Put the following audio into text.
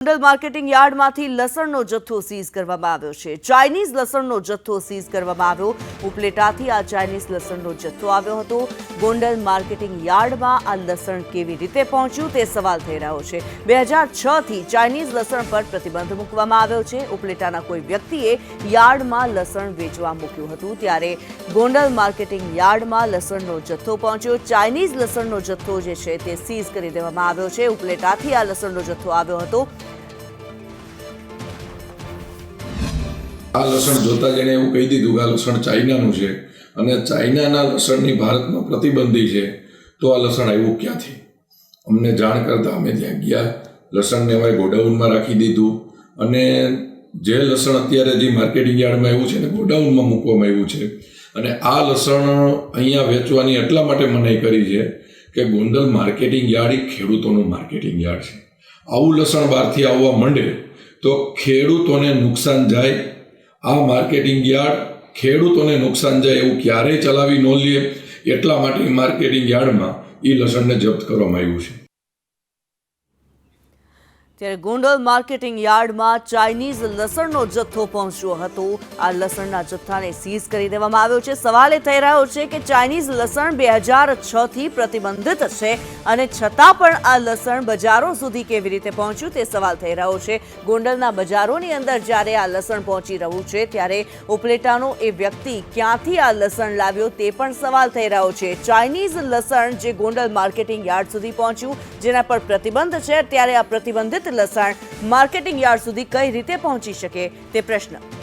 Gondal marketing યાર્ડમાંથી લસણનો જથ્થો seize કરવામાં આવ્યો છે. ચાઇનીઝ લસણનો જથ્થો સીઝ કરવામાં આવ્યો. ઉપલેટાથી આ ચાઇનીઝ લસણનો જથ્થો આવ્યો હતો. ગોંડલ માર્કેટિંગ યાર્ડમાં આ લસણ કેવી રીતે પહોંચ્યું તે સવાલ થઈ રહ્યો છે. બે હજાર છથી ચાઇનીઝ લસણ પર પ્રતિબંધ મૂકવામાં આવ્યો છે. ઉપલેટાના કોઈ વ્યક્તિએ યાર્ડમાં લસણ વેચવા મૂક્યું હતું ત્યારે ગોંડલ માર્કેટિંગ યાર્ડમાં લસણનો જથ્થો પહોંચ્યો. ચાઇનીઝ લસણનો જથ્થો જે છે તે સીઝ કરી દેવામાં આવ્યો છે. ઉપલેટાથી આ લસણનો જથ્થો આવ્યો હતો. આ લસણ જોતા જેણે એવું કહી દીધું કે આ લસણ ચાઇનાનું છે અને ચાઇનાના લસણની ભારતમાં પ્રતિબંધી છે, તો આ લસણ આવ્યું ક્યાંથી? અમને જાણ કરતાં અમે ત્યાં ગયા, લસણને અમારે ગોડાઉનમાં રાખી દીધું અને જે લસણ અત્યારે જે માર્કેટિંગ યાર્ડમાં આવ્યું છે ને ગોડાઉનમાં મૂકવામાં આવ્યું છે. અને આ લસણ અહીંયા વેચવાની એટલા માટે મનાઈ કરી છે કે ગોંડલ માર્કેટિંગ યાર્ડ એ ખેડૂતોનું માર્કેટિંગ યાર્ડ છે. આવું લસણ બહારથી આવવા માંડે તો ખેડૂતોને નુકસાન જાય આ માર્કેટિંગ યાર્ડ ખેડૂતોને નુકસાન જાય એવું ક્યારેય ચલાવી ન લે એટલા માટે માર્કેટિંગ યાર્ડમાં એ લસણને જપ્ત કરવામાં આવ્યું છે. ત્યારે ગોંડલ માર્કેટિંગ યાર્ડમાં ચાઇનીઝ લસણનો જથ્થો પહોંચ્યો હતો. આ લસણના જથ્થાને સીઝ કરી દેવામાં આવ્યો છે. સવાલ એ થઈ રહ્યો છે કે ચાઇનીઝ લસણ બે હજાર છથી પ્રતિબંધિત છે અને છતાં પણ આ લસણ બજારો સુધી કેવી રીતે પહોંચ્યું તે સવાલ થઈ રહ્યો છે. ગોંડલના બજારોની અંદર જ્યારે આ લસણ પહોંચી રહ્યું છે ત્યારે ઉપલેટાનો એ વ્યક્તિ ક્યાંથી આ લસણ લાવ્યો તે પણ સવાલ થઈ રહ્યો છે. ચાઇનીઝ લસણ જે ગોંડલ માર્કેટિંગ યાર્ડ સુધી પહોંચ્યું, જેના પર પ્રતિબંધ છે, ત્યારે આ પ્રતિબંધિત લસણ માર્કેટિંગ યાર્ડ સુધી કઈ રીતે પહોંચી શકે તે પ્રશ્ન.